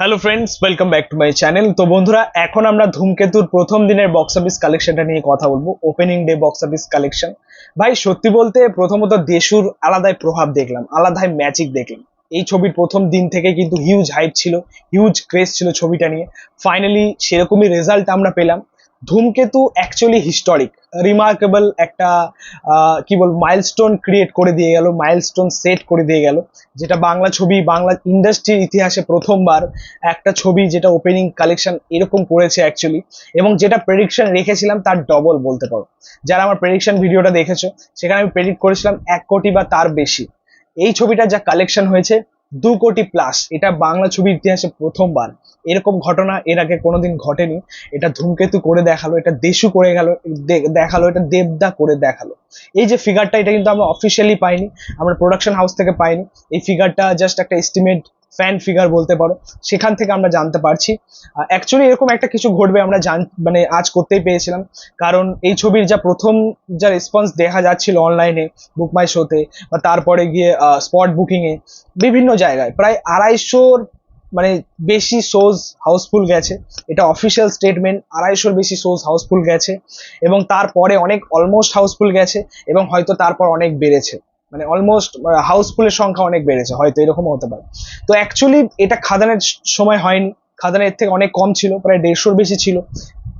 Hello friends welcome back to my channel তো বন্ধুরা, এখন আমরা ধূমকেতুর প্রথম দিনের বক্স অফিস কালেকশনটা নিয়ে কথা বলব। Opening day box office collection ভাই, সত্যি বলতে প্রথমত দেশুর আলাদাই প্রভাব দেখলাম, আলাদাই ম্যাজিক দেখলাম। এই ছবির প্রথম দিন থেকে কিন্তু হিউজ হাইপ ছিল হিউজ ক্রেজ ছিল ছবিটা নিয়ে। ফাইনালি সেরকমই রেজাল্ট আমরা পেলাম। ধূমকেতু অ্যাকচুয়ালি হিস্টোরিক রিমার্কেবল একটা কি বলব মাইলস্টোন ক্রিয়েট করে দিয়ে গেল মাইলস্টোন সেট করে দিয়ে গেল। যেটা বাংলা ছবি, বাংলা ইন্ডাস্ট্রির ইতিহাসে প্রথমবার একটা ছবি যেটা ওপেনিং কালেকশন এরকম করেছে অ্যাকচুয়ালি এবং যেটা প্রেডিকশন রেখেছিলাম তার ডবল বলতে পারো। যারা আমার প্রেডিকশন ভিডিওটা দেখেছ, সেখানে আমি প্রেডিক্ট করেছিলাম এক কোটি বা তার বেশি। এই ছবিটার যা কালেকশন হয়েছে দু কোটি প্লাস এটা বাংলা ছবির ইতিহাসে প্রথমবার। এরকম ঘটনা এর আগে কোনোদিন ঘটেনি। এটা ধূমকেতু করে দেখাল, এটা দেশু করে গেল দেখাল, এটা দেবদা করে দেখাল। এই যে ফিগারটা এটা কিন্তু আমরা অফিসিয়ালি পাইনি, আমরা প্রোডাকশন হাউস থেকে পাইনি। এই ফিগারটা জাস্ট একটা এস্টিমেট ফ্যান ফিগার বলতে পারো, সেখান থেকে আমরা জানতে পারছি। অ্যাকচুয়ালি এরকম একটা কিছু ঘটবে আমরা জান মানে আজ করতেই পেয়েছিলাম কারণ এই ছবির যা প্রথম যা রেসপন্স দেখা যাচ্ছিল অনলাইনে বুক মাই শোতে বা তারপরে গিয়ে স্পট বুকিং এ, বিভিন্ন জায়গায়, প্রায় আড়াইশোর মানে বেশি শোজ হাউসফুল গেছে। এটা অফিসিয়াল স্টেটমেন্ট আড়াইশোর বেশি শোজ হাউসফুল গেছে। এবং তারপরে অনেক অলমোস্ট হাউসফুল গেছে, এবং হয়তো তারপর অনেক বেড়েছে। মানে অলমোস্ট হাউসফুলের সংখ্যা অনেক বেড়েছে, হয়তো এরকম হতে পারে। তো অ্যাকচুয়ালি এটা খাদানের সময় হয়নি। খাদানের থেকে অনেক কম ছিল, প্রায় দেড়শোর বেশি ছিল।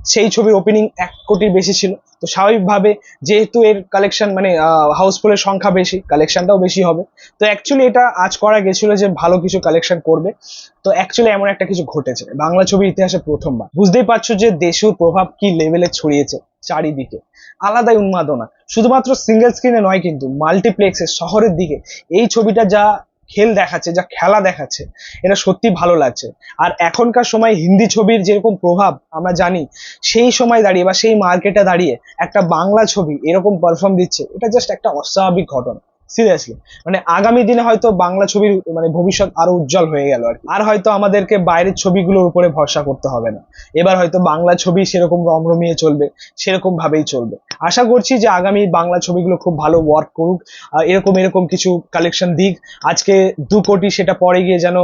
সেই ছবির ওপেনিং এক কোটির বেশি ছিল। তো স্বাভাবিকভাবে যেহেতু এর কালেকশন মানে হাউসফুলের সংখ্যা বেশি কালেকশনটাও বেশি হবে। তো অ্যাকচুয়ালি এটা আজ করা গেছিল যে ভালো কিছু কালেকশন করবে। তো অ্যাকচুয়ালি এমন একটা কিছু ঘটেছে। বাংলা ছবির ইতিহাসে প্রথমবার। বুঝতেই পারছ যে দেশুর প্রভাব কি লেভেলে ছড়িয়েছে চারিদিকে। আলাদাই উন্মাদনা। শুধুমাত্র সিঙ্গেল স্ক্রিনে নয় কিন্তু মাল্টিপ্লেক্সে শহরের দিকে। এই ছবিটা যা খেল দেখাচ্ছে, যা খেলা দেখাচ্ছে, এটা সত্যি ভালো লাগছে। আর এখনকার সময় হিন্দি ছবির যেরকম প্রভাব আমরা জানি, সেই সময় দাঁড়িয়ে বা সেই মার্কেটে দাঁড়িয়ে একটা বাংলা ছবি এরকম পারফর্ম দিচ্ছে, এটা জাস্ট একটা অস্বাভাবিক ঘটনা। সিরিয়াসলি মানে আগামী দিনে হয়তো বাংলা ছবির মানে ভবিষ্যৎ আরও উজ্জ্বল হয়ে গেল আর আর হয়তো আমাদেরকে বাইরের ছবিগুলোর উপরে ভরসা করতে হবে না। এবার হয়তো বাংলা ছবি সেরকম রমরমিয়ে চলবে, সেরকম ভাবেই চলবে। আশা করছি যে আগামী বাংলা ছবিগুলো খুব ভালো ওয়ার্ক করুক। এরকম এরকম কিছু কালেকশন দিক। আজকে দু কোটি, সেটা পরে গিয়ে যেন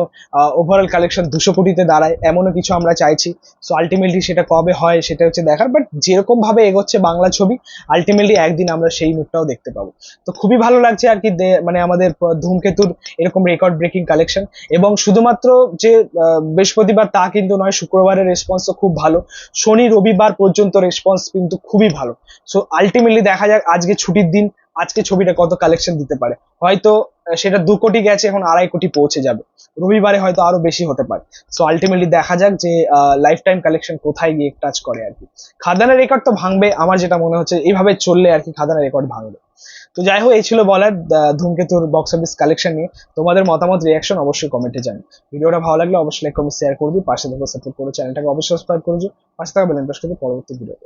ওভারঅল কালেকশন দুশো কোটিতে দাঁড়ায়, এমনও কিছু আমরা চাইছি। সো আলটিমেটলি সেটা কবে হয়, সেটা হচ্ছে দেখার বাট যেরকম ভাবে এগোচ্ছে বাংলা ছবি আলটিমেটলি একদিন আমরা সেই মুখটাও দেখতে পাবো। তো খুবই ভালো লাগছে আর কি মানে আমাদের ধূমকেতুর এরকম রেকর্ড ব্রেকিং কালেকশন এবং শুধুমাত্র যে বৃহস্পতিবার তা কিন্তু নয়, শুক্রবারের রেসপন্সও খুব ভালো। শনি রবিবার পর্যন্ত রেসপন্স কিন্তু খুবই ভালো। সো আলটিমেটলি দেখা যাক আজকে ছুটির দিন, আজকে ছবিটা কত কালেকশন দিতে পারে। হয়তো সেটা দু কোটি গেছে, এখন আড়াই কোটি পৌঁছে যাবে। রবিবারে হয়তো আরও বেশি হতে পারে। সো আলটিমেটলি দেখা যাক যে লাইফ টাইম কালেকশন কোথায় গিয়ে টাচ করে আর কি। খাদানের রেকর্ড তো ভাঙবে, আমার যেটা মনে হচ্ছে, এইভাবে চললে আর কি খাদানের রেকর্ড ভাঙবে। তো যাই হোক এই ছিল বলার ধূমকেতুর বক্স অফিস কালেকশন নিয়ে। তোমাদের মতামত রিয়াকশন অবশ্যই কমেন্টে জানি ভিডিওটা ভালো লাগলে অবশ্যই লাইক কমেন্ট শেয়ার করবি পাশে দেখো সাপোর্ট করো চ্যানেলটাকে অবশ্যই সাবস্ক্রাইব করে দিও। পাশে থাকা বেলেন প্রেস করে পরবর্তী ভিডিও